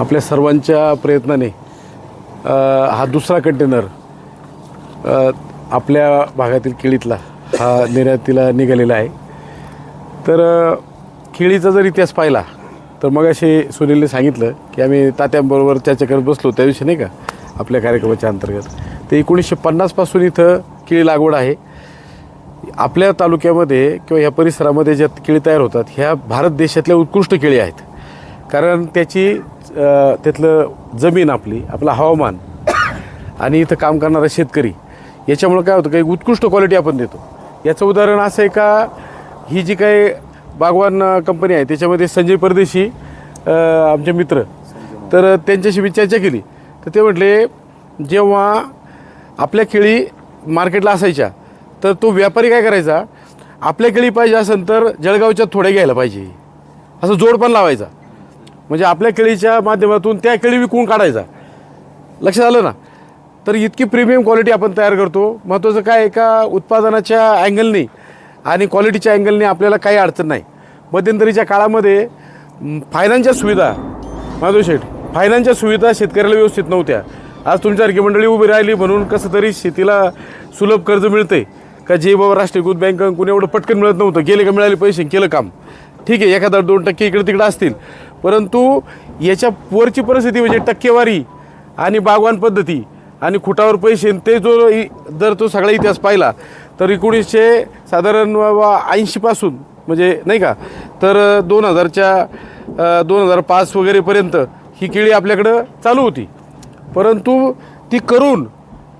आपल्या सर्वांच्या प्रयत्नाने हा दुसरा कंटेनर आपल्या भागातील केळीतला हा निर्यातीला निघालेला आहे. तर केळीचा जर इतिहास पाहिला तर मग असे सुनीलने सांगितलं की आम्ही तात्यांबरोबर चर्चा करत बसलो त्या दिवशी नाही का आपल्या कार्यक्रमाच्या अंतर्गत. ते एकोणीसशे पन्नासपासून इथं केळी लागवड आहे. आपल्या तालुक्यामध्ये किंवा ह्या परिसरामध्ये ज्या केळी तयार होतात ह्या भारत देशातल्या उत्कृष्ट केळी आहेत. कारण त्याची तिथलं त्यातलं जमीन आपली आपलं हवामान आणि इथं काम करणारा शेतकरी. याच्यामुळं काय होतं काही उत्कृष्ट क्वालिटी आपण देतो. याचं उदाहरण असं आहे का ही जी काही बागवान कंपनी आहे त्याच्यामध्ये संजय परदेशी आमचे मित्र. तर त्यांच्याशी मी चर्चा केली. तर ते म्हटले जेव्हा आपल्या केळी मार्केटला असायच्या तर तो व्यापारी काय करायचा आपल्या केळी पाहिजे असेल तर जळगावच्या थोड्या घ्यायला पाहिजे. असं जोड पण लावायचा. म्हणजे आपल्या केळीच्या माध्यमातून त्या केळी विकून काढायचा. लक्षात आलं ना? तर इतकी प्रीमियम क्वालिटी आपण तयार करतो. महत्त्वाचं काय एका उत्पादनाच्या अँगलने आणि क्वालिटीच्या अँगलने आपल्याला काही अडचण नाही. मध्यंतरीच्या काळामध्ये फायनान्सच्या सुविधा माधव शेठ फायनान्सच्या सुविधा शेतकऱ्याला व्यवस्थित नव्हत्या. आज तुमच्यासारखी मंडळी उभी राहिली म्हणून कसं तरी शेतीला सुलभ कर्ज मिळते का जे बाबा राष्ट्रीयकृत बँक कोणी एवढं पटकन मिळत नव्हतं. गेले का मिळाले पैसे केलं काम. ठीक आहे एखादा दोन टक्के इकडे तिकडे असतील. परंतु याच्या वरची परिस्थिती म्हणजे टक्केवारी आणि बागवान पद्धती आणि खुटावर पैसे ते जो जर तो सगळा इतिहास पाहिला तर एकोणीसशे साधारण ऐंशीपासून म्हणजे नाही का? तर दोन हजारच्या दोन हजार पाच वगैरेपर्यंत ही केळी आपल्याकडं चालू होती. परंतु ती करून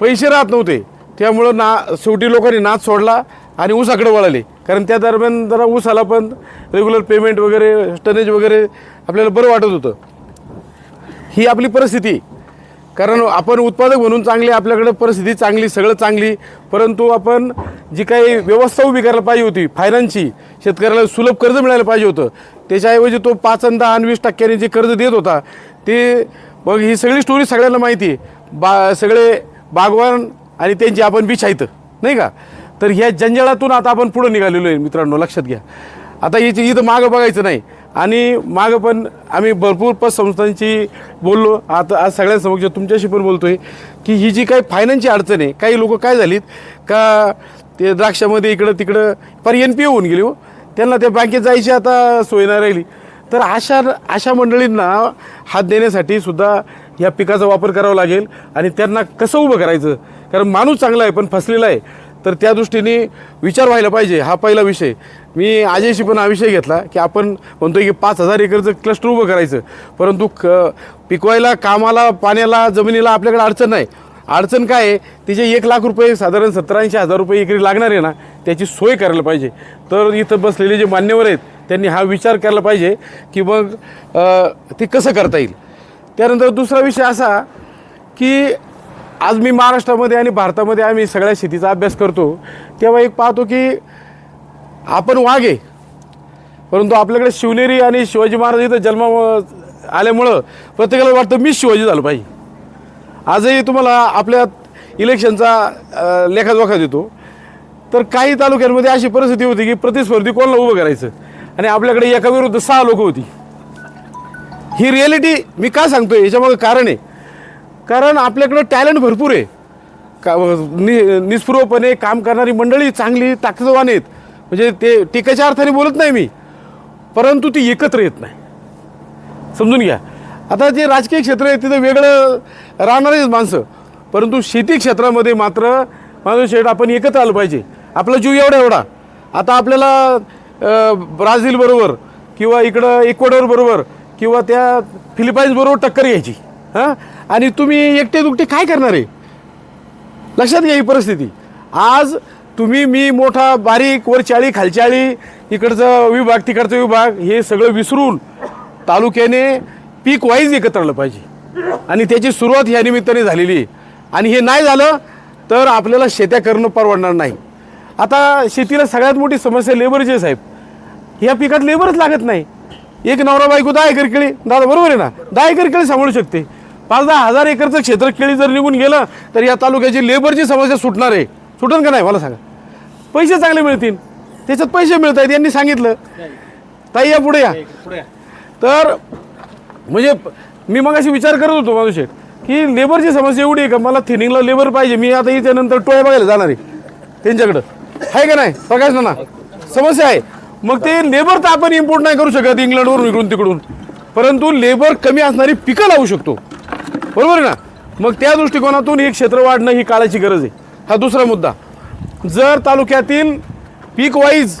पैसे राहत नव्हते. त्यामुळं ना शेवटी लोकांनी नाच सोडला आणि ऊसाकडे वळाले. कारण त्या दरम्यान जरा ऊसाला पण रेग्युलर पेमेंट वगैरे टनेज वगैरे आपल्याला बरं वाटत होतं. ही आपली परिस्थिती कारण आपण उत्पादक म्हणून चांगली आपल्याकडे परिस्थिती चांगली सगळं चांगली परंतु आपण जी काही व्यवस्था उभी करायला पाहिजे होती फायनान्सची शेतकऱ्याला सुलभ कर्ज मिळायला पाहिजे होतं त्याच्याऐवजी तो पाच आणि दहा आणि वीस टक्क्याने जे कर्ज देत होता ते मग ही सगळी स्टोरी सगळ्यांना माहिती आहे. बा सगळे बागवान आणि त्यांची आपण बिछ नाही का? तर ह्या जंजाळातून आता आपण पुढं निघालेलो आहे मित्रांनो. लक्षात घ्या. आता याची इथं मागं बघायचं नाही. आणि मागं पण आम्ही भरपूर पतसंस्थांची बोललो. आता आज सगळ्यांसमक्ष तुमच्याशी पण बोलतो आहे की ही जी काही फायनान्सची अडचण आहे काही लोक काय झालीत का ते द्राक्षामध्ये इकडं तिकडं पर एन पी होऊन गेली हो. त्यांना त्या बँकेत जायची आता सोय नाही राहिली. तर अशा अशा मंडळींना हात देण्यासाठी सुद्धा या पिकाचा वापर करावा लागेल आणि त्यांना कसं उभं करायचं? कारण माणूस चांगला आहे पण फसलेला आहे. तर त्या दृष्टीने विचार व्हायला पाहिजे. हा पहिला विषय. मी आजयशी पण हा विषय घेतला की आपण म्हणतोय की पाच हजार एकरचं क्लस्टर उभं करायचं. परंतु क पिकवायला कामाला पाण्याला जमिनीला आपल्याकडे अडचण नाही. अडचण काय आहे? तिचे एक लाख रुपये साधारण सत्तरऐंशी हजार रुपये एकरी लागणार आहे ना त्याची सोय करायला पाहिजे. तर इथं बसलेले जे मान्यवर आहेत त्यांनी हा विचार करायला पाहिजे की मग ते कसं करता येईल? त्यानंतर दुसरा विषय असा की आज मी महाराष्ट्रामध्ये आणि भारतामध्ये आम्ही सगळ्या शेतीचा अभ्यास करतो तेव्हा एक पाहतो की आपण वाघ. आहे परंतु आपल्याकडे शिवनेरी आणि शिवाजी महाराज इथं जन्म आल्यामुळं प्रत्येकाला वाटतं मी शिवाजी झालो पाहिजे. आजही तुम्हाला आपल्या इलेक्शनचा लेखाजोखा देतो. तर काही तालुक्यांमध्ये अशी परिस्थिती होती की प्रतिस्पर्धी कोणाला उभं करायचं? आणि आपल्याकडे एका विरुद्ध सहा लोक होती. ही रिॲलिटी मी का सांगतोय? याच्यामागं कारण आहे. कारण आपल्याकडं टॅलेंट भरपूर आहे. का नि निस्पृहपणे काम करणारी मंडळी चांगली ताकदवान आहेत. म्हणजे ते टीकेच्या अर्थाने बोलत नाही मी परंतु ती एकत्र येत नाही. समजून घ्या. आता जे राजकीय क्षेत्र आहे तिथं वेगळं राहणारेच माणसं. परंतु शेती क्षेत्रामध्ये मात्र माझं शेठ आपण एकत्र आलं पाहिजे. आपला जीव एवढा एवढा. आता आपल्याला ब्राझीलबरोबर किंवा इकडं इक्वाडोरबरोबर किंवा त्या फिलिपाईन्सबरोबर टक्कर घ्यायची. हां? आणि तुम्ही एकटे दुकटे काय करणार आहे? लक्षात घ्या ही परिस्थिती. आज तुम्ही मी मोठा बारीक वर चाळी खालचाळी इकडचं विभाग तिकडचा विभाग हे सगळं विसरून तालुक्याने पीक वाईज एकत्र आलं पाहिजे. आणि त्याची सुरुवात ह्या निमित्ताने झालेली आहे. आणि हे नाही झालं तर आपल्याला शेत्या करणं परवडणार नाही. आता शेतीला सगळ्यात मोठी समस्या लेबरची आहे साहेब. या पिकात लेबरच लागत नाही. एक नवरा बायको दहा एकर केळी दादा बरोबर आहे ना? दहा एकर केळी सांभाळू शकते. पाच दहा हजार एकरचं क्षेत्र केळी जर निघून गेलं तर या तालुक्याची लेबरची समस्या सुटणार आहे. सुटन का नाही मला सांगा. पैसे चांगले मिळतील. त्याच्यात पैसे मिळत आहेत यांनी सांगितलं. ताई या पुढे या. तर म्हणजे मी मग अशी विचार करत होतो माणूस की लेबरची समस्या एवढी आहे का? मला थिनिंगला लेबर पाहिजे. मी आता इथे नंतर टोळ्या बघायला जाणार आहे. त्यांच्याकडं. आहे का नाही? प्रकाश ना समस्या आहे. मग ते लेबर तर आपण इम्पोर्ट नाही करू शकत इंग्लंडवरून इकडून तिकडून. परंतु लेबर कमी असणारी पिकं लावू शकतो. बरोबर आहे ना? मग त्या दृष्टिकोनातून हे क्षेत्र वाढणं ही काळाची गरज आहे. हा दुसरा मुद्दा. जर तालुक्यातील पीक वाईज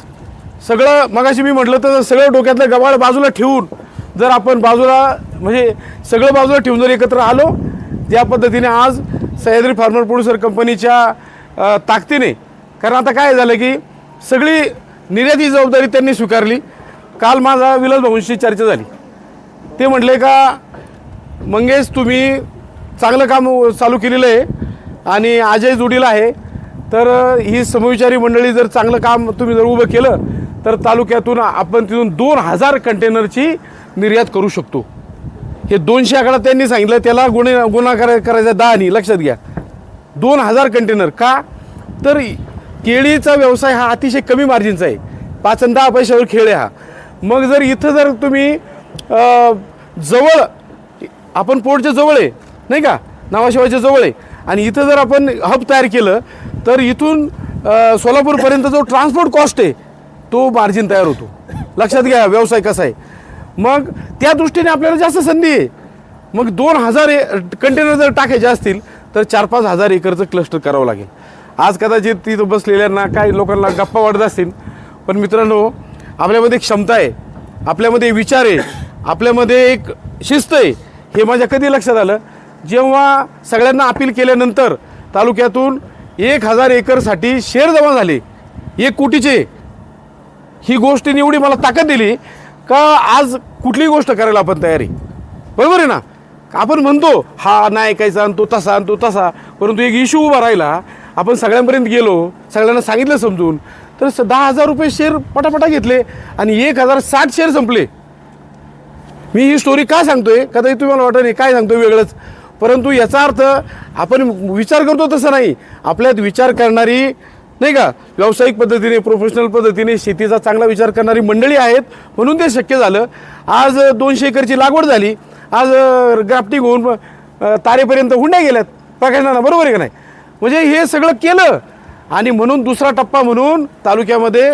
सगळं मगाशी मी म्हटलं तर सगळं डोक्यातलं गबाळ बाजूला ठेवून जर आपण बाजूला म्हणजे सगळं बाजूला ठेवून जर एकत्र आलो ज्या पद्धतीने आज सह्याद्री फार्मर प्रोड्युसर कंपनीच्या ताकदीने कारण आता काय झालं की सगळी निर्याती जबाबदारी त्यांनी स्वीकारली. काल माझा विलास भाऊंशी चर्चा झाली. ते म्हटले का मंगेश तुम्ही चांगलं काम चालू केलेलं आहे आणि अजय जोडीला आहे. तर ही समविचारी मंडळी जर चांगलं काम तुम्ही जर उभं केलं तर तालुक्यातून आपण तिथून दोन हजार कंटेनरची निर्यात करू शकतो. हे दोनशे आकडा त्यांनी सांगितलं त्याला गुन्हे गुन्हा करा करायचा दहा नाही लक्षात घ्या. दोन हजार कंटेनर का? तर केळीचा व्यवसाय हा अतिशय कमी मार्जिनचा आहे. पाच आणि दहा पैशावर खेळ आहे हा. मग जर इथं जर तुम्ही जवळ आपण पोर्टच्या जवळ आहे नाही का? नावाशिवायच्या जवळ आहे. आणि इथं जर आपण हब तयार केलं तर इथून सोलापूरपर्यंत जो ट्रान्सपोर्ट कॉस्ट आहे तो मार्जिन तयार होतो. लक्षात घ्या व्यवसाय कसा आहे. मग त्या दृष्टीने आपल्याला जास्त संधी आहे. मग दोन हजार ए कंटेनर जर टाकायचे असतील तर चार पाच हजार एकरचं क्लस्टर करावं लागेल. आज कदाचित तिथं बसलेल्यांना काही लोकांना गप्पा वाढत असतील पण मित्रांनो आपल्यामध्ये एक क्षमता आहे आपल्यामध्ये विचार आहे आपल्यामध्ये एक शिस्त आहे. हे माझ्या कधी लक्षात आलं? जेव्हा सगळ्यांना अपील केल्यानंतर तालुक्यातून एक हजार एकरसाठी शेअर जमा झाले. एक कोटीचे. ही गोष्ट एवढी मला ताकद दिली का आज कुठलीही गोष्ट करायला आपण तयारी बरोबर आहे ना? आपण म्हणतो हा नाही ऐकायचा आणि तो तसा आणि तो तसा. परंतु एक इश्यू उभा राहिला. आपण सगळ्यांपर्यंत गेलो सगळ्यांना सांगितलं समजून. तर दहा हजार रुपये शेअर पटापटा घेतले आणि एक हजार साठ शेअर संपले. मी ही स्टोरी का सांगतोय? कदाचित तुम्हाला वाटत नाही. काय सांगतोय वेगळंच. परंतु याचा अर्थ आपण विचार करतो तसं नाही. आपल्यात विचार करणारी नाही का व्यावसायिक पद्धतीने प्रोफेशनल पद्धतीने शेतीचा चांगला विचार करणारी मंडळी आहेत म्हणून ते शक्य झालं. आज दोनशे एकरची लागवड झाली. आज ग्राफ्टिंग होऊन तारेपर्यंत हुंड्या गेल्यात. प्रकाशनाला बरोबर आहे का नाही? म्हणजे हे सगळं केलं. आणि म्हणून दुसरा टप्पा म्हणून तालुक्यामध्ये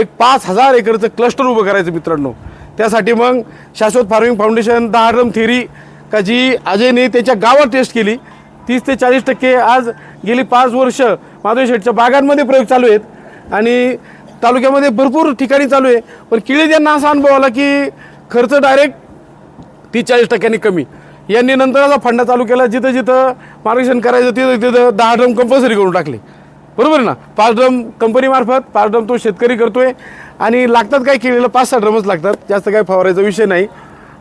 एक पाच हजार एकरचं क्लस्टर उभं करायचं मित्रांनो. त्यासाठी मग शाश्वत फार्मिंग फाउंडेशन दहाड्रम थेरी का जी अजयने त्याच्या गावात टेस्ट केली. तीस ते चाळीस टक्के आज गेली पाच वर्ष माधवी शेठच्या बागांमध्ये प्रयोग चालू आहेत. आणि तालुक्यामध्ये भरपूर ठिकाणी चालू आहे. पण किळी यांना असा अनुभव आला की खर्च डायरेक्ट तीस चाळीस टक्क्यांनी कमी. यांनी नंतर असा फंडा चालू केला. जिथं जिथं मार्गदर्शन करायचं तिथं तिथं दहा ड्रम कंपल्सरी करून टाकले. बरोबर ना? पाच ड्रम कंपनीमार्फत पाच ड्रम तो शेतकरी करतोय. आणि लागतात काय केलेलं पाच सहा ड्रमच लागतात. जास्त काय फवारायचा विषय नाही.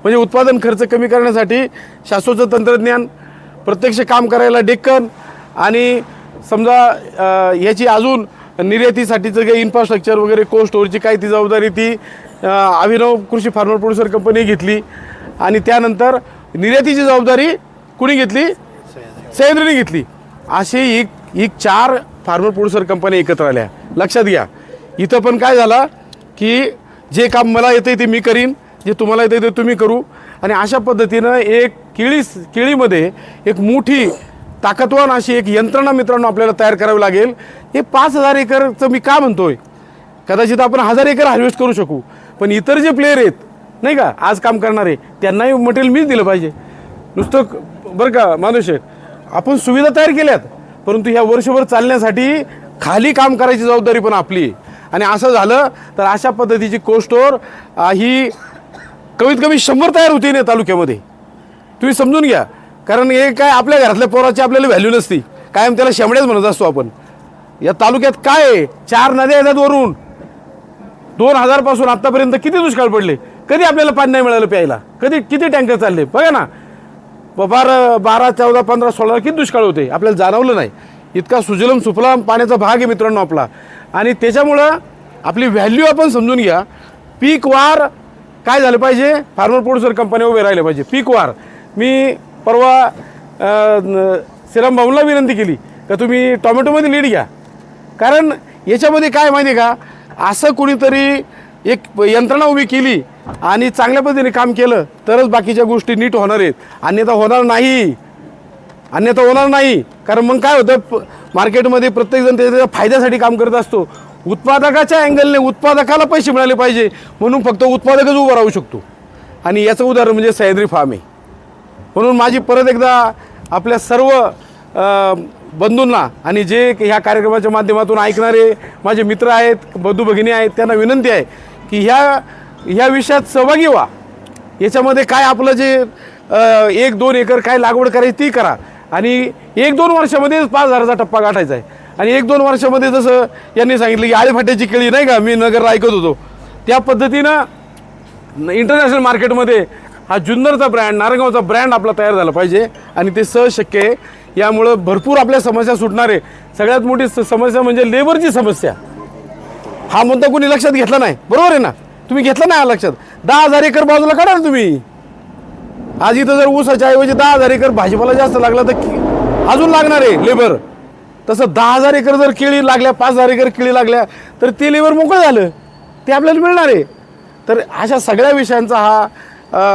म्हणजे उत्पादन खर्च कमी करण्यासाठी शाश्वत तंत्रज्ञान प्रत्यक्ष काम करायला डेक्कन आणि समजा ह्याची अजून निर्यातीसाठीचं काही इन्फ्रास्ट्रक्चर वगैरे कोल्ड स्टोअरची काय ती जबाबदारी ती अभिनव कृषी फार्मर प्रोड्युसर कंपनी घेतली. आणि त्यानंतर निर्यातीची जबाबदारी कुणी घेतली? सह्याद्रीने घेतली. असे एक एक चार फार्मर प्रोड्युसर कंपन्या एकत्र आल्या. लक्षात घ्या. इथं पण काय झालं? की जे काम मला येतं ते मी करीन जे तुम्हाला येतं ते तुम्ही करू. आणि अशा पद्धतीनं एक केळी केळीमध्ये एक मोठी ताकदवान अशी एक यंत्रणा मित्रांनो आपल्याला तयार करावी लागेल. हे पाच हजार एकरचं मी का म्हणतोय? कदाचित आपण हजार एकर हार्वेस्ट करू शकू पण इतर जे प्लेयर आहेत नाही का आज काम करणारे त्यांनाही मटेरियल मीच दिलं पाहिजे. नुसतं बरं का मानुष आपण सुविधा तयार केल्यात परंतु ह्या वर्षभर चालण्यासाठी खाली काम करायची जबाबदारी पण आपली आहे. आणि असं झालं तर अशा पद्धतीची कोस्टोर ही कमीत कमी शंभर तयार होती ना तालुक्यामध्ये. तुम्ही समजून घ्या. कारण हे काय आपल्या घरातल्या पोराची आपल्याला व्हॅल्यू नसती. कायम त्याला शेमड्याच म्हणत असतो आपण. या तालुक्यात काय आहे? चार नद्या येतात वरून. दोन हजारपासून आत्तापर्यंत किती दुष्काळ पडले? कधी आपल्याला पाणी नाही मिळालं प्यायला? कधी किती टँकर चालले? बघा ना. बार बारा चौदा पंधरा सोळा किती दुष्काळ होते? आपल्याला जाणवलं नाही. इतका सुजलम सुफलाम पाण्याचा भाग आहे मित्रांनो आपला. आणि त्याच्यामुळं आपली व्हॅल्यू आपण समजून घ्या. पीक वार काय झालं पाहिजे? फार्मर प्रोड्युसर कंपनी उभे राहिले पाहिजे. पीक वार. मी परवा अ, न- भाऊला विनंती केली का तुम्ही टोमॅटोमध्ये लीड घ्या. कारण याच्यामध्ये काय माहिती आहे का? असं कुणीतरी एक यंत्रणा उभी केली आणि चांगल्या पद्धतीने काम केलं तरच बाकीच्या गोष्टी नीट होणार आहेत. अन्यथा होणार नाही. अन्यथा होणार नाही. कारण मग काय होतं प- मार्केटमध्ये प्रत्येकजण त्याच्या फायद्यासाठी काम करत असतो. उत्पादकाच्या अँगलने उत्पादकाला पैसे मिळाले पाहिजे म्हणून फक्त उत्पादकच उभं राहू शकतो. आणि याचं उदाहरण म्हणजे सह्याद्री फार्म आहे. म्हणून माझी परत एकदा आपल्या सर्व बंधूंना आणि जे ह्या कार्यक्रमाच्या माध्यमातून ऐकणारे माझे मित्र आहेत बंधू भगिनी आहेत त्यांना विनंती आहे की ह्या ह्या विषयात सहभागी व्हा. याच्यामध्ये काय आपलं जे एक दोन एकर काय लागवड करायची ती करा. आणि एक दोन वर्षामध्ये पाच हजाराचा टप्पा गाठायचा आहे. आणि एक दोन वर्षामध्ये जसं यांनी सांगितलं की आळेफाट्याची केळी नाही का मी नगरला ऐकत होतो. त्या पद्धतीनं इंटरनॅशनल मार्केटमध्ये हा जुन्नरचा ब्रँड नारंगावचा ब्रँड आपला तयार झाला पाहिजे. आणि ते सहज शक्य आहे. यामुळं भरपूर आपल्या समस्या सुटणार आहे. सगळ्यात मोठी स- समस्या म्हणजे लेबरची समस्या. हा मुद्दा कोणी लक्षात घेतला नाही. बरोबर आहे ना? तुम्ही घेतला नाही हा लक्षात? दहा हजार एकर बाजूला काढा ना तुम्ही. आज इथं जर ऊसाच्या ऐवजी दहा हजार एकर भाजीपाला जास्त लागला तर अजून लागणार आहे लेबर. तसं दहा हजार एकर जर केळी लागल्या पाच हजार एकर केळी लागल्या तर ते लेबर मोकळं झालं. ते आपल्याला मिळणार आहे. तर अशा सगळ्या विषयांचा हा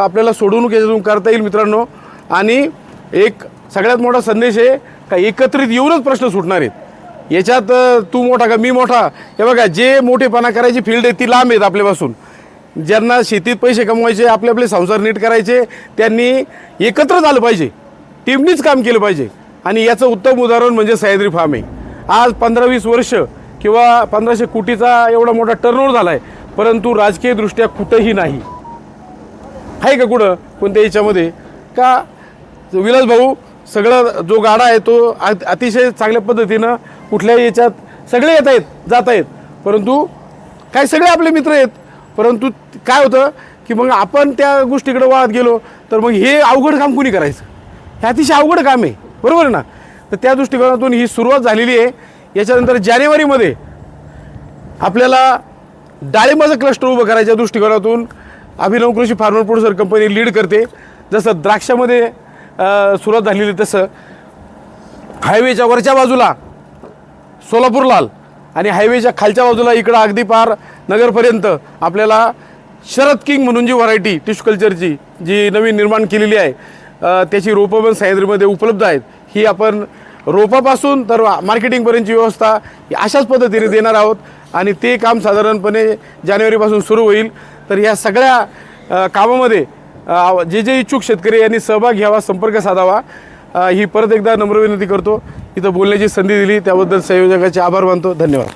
आपल्याला सोडवणूक याच्यातून करता येईल मित्रांनो. आणि एक सगळ्यात मोठा संदेश आहे का एकत्रित येऊनच प्रश्न सुटणार आहेत. याच्यात तू मोठा का मी मोठा? हे बघा जे मोठेपणा करायची फील्ड आहे ती लांब आहेत आपल्यापासून. ज्यांना शेतीत पैसे कमवायचे आपले आपले संसार नीट करायचे त्यांनी एकत्र झालं पाहिजे. टीमनीच काम केलं पाहिजे. आणि याचं उत्तम उदाहरण म्हणजे सह्याद्री फार्म आहे आज पंधरा वीस वर्ष किंवा पंधराशे कोटीचा एवढा मोठा टर्नओव्हर झाला आहे परंतु राजकीयदृष्ट्या कुठंही नाही. आहे का कुठं? कोणत्या याच्यामध्ये? का विलास भाऊ सगळं जो गाडा आहे तो अतिशय चांगल्या पद्धतीनं कुठल्याही याच्यात सगळे येत आहेत जात आहेत. परंतु काय सगळे आपले मित्र आहेत? परंतु काय होतं की मग आपण त्या गोष्टीकडे वाहत गेलो तर मग हे अवघड काम कुणी करायचं? हे अतिशय अवघड काम आहे. बरोबर ना? तर त्या दृष्टिकोनातून ही सुरुवात झालेली आहे. याच्यानंतर जानेवारीमध्ये आपल्याला डाळिंबाचं क्लस्टर उभं करायच्या दृष्टिकोनातून अभिनव कृषी फार्मर प्रोड्युसर कंपनी लीड करते. जसं द्राक्षामध्ये सुरुवात झालेली तसं. हायवेच्या वरच्या बाजूला सोलापूर लाल आणि हायवेच्या खालच्या बाजूला इकडं अगदी पार नगरपर्यंत आपल्याला शरद किंग म्हणून जी व्हरायटी टिश्यू कल्चरची जी नवीन निर्माण केलेली आहे त्याची रोपं पण सह्याद्रीमध्ये उपलब्ध आहेत. ही आपण रोपापासून तर मार्केटिंगपर्यंतची व्यवस्था ही अशाच पद्धतीने देणार आहोत आणि ते काम साधारणपणे जानेवारीपासून सुरू होईल. तर या सगळ्या कामामध्ये जे जे इच्छुक शेतकरी यांनी सहभाग घ्यावा संपर्क साधावा. ही परत एकदा नम्र विनंती करतो. इथं बोलण्याची संधी दिली. त्याबद्दल संयोजकाचे आभार मानतो. धन्यवाद.